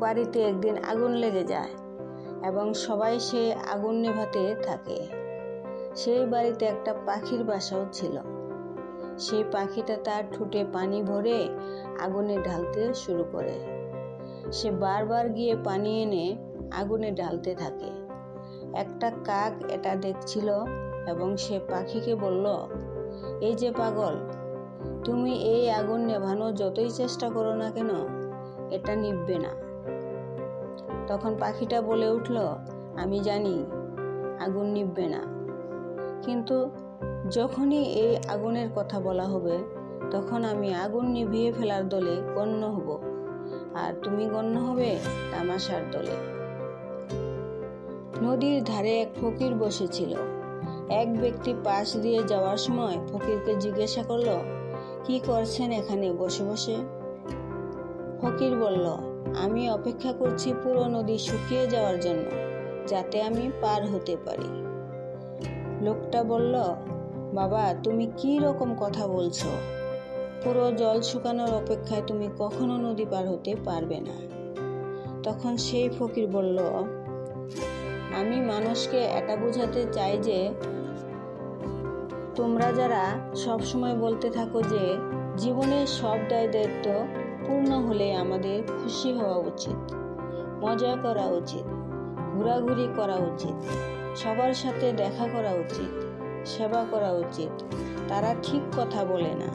বাড়িতে একদিন আগুন লেগে যায় এবং সবাই সে আগুন নেভাতে থাকে। সেই বাড়িতে একটা পাখির বাসাও ছিল। সেই পাখিটা তার ঠোঁটে পানি ভরে আগুনে ঢালতে শুরু করে। সে বারবার গিয়ে পানি এনে আগুনে ঢালতে থাকে। একটা কাক এটা দেখছিল এবং সে পাখিকে বলল, এই যে পাগল, তুমি এই আগুন নেভানো যতই চেষ্টা করো না কেন, এটা নিববে না। তখন পাখিটা বলে উঠল, আমি জানি, আগুন নিববে না। কিন্তু যখনই এই আগুনের কথা বলা হবে, তখন আমি আগুন নিভিয়ে ফেলার দলে গণ্য হব। আর তুমি গণ্য হবে তামাশার দলে। নদীর ধারে এক ফকির বসেছিল। এক ব্যক্তি পাশ দিয়ে যাওয়ার সময় ফকিরকে জিজ্ঞাসা করল, কি করছেন এখানে বসে বসে? ফকির বলল, আমি অপেক্ষা করছি পুরো নদী শুকিয়ে যাওয়ার জন্য, যাতে আমি পার হতে পারি। লোকটা বলল, বাবা, তুমি কি রকম কথা বলছো? পুরো জল শুকানোর অপেক্ষায় তুমি কখনো নদী পার হতে পারবে না। তখন সেই ফকির বলল, আমি মানুষকে এটা বোঝাতে চাই যে, তোমরা যারা সব সময় বলতে থাকো যে, জীবনের সব দায় দায়িত্ব পূর্ণ হলে আমাদের খুশি হওয়া উচিত, মজা করা উচিত, ঘোরাঘুরি করা উচিত, সবার সাথে দেখা করা উচিত, সেবা করা উচিত, তারা ঠিক কথা বলে না।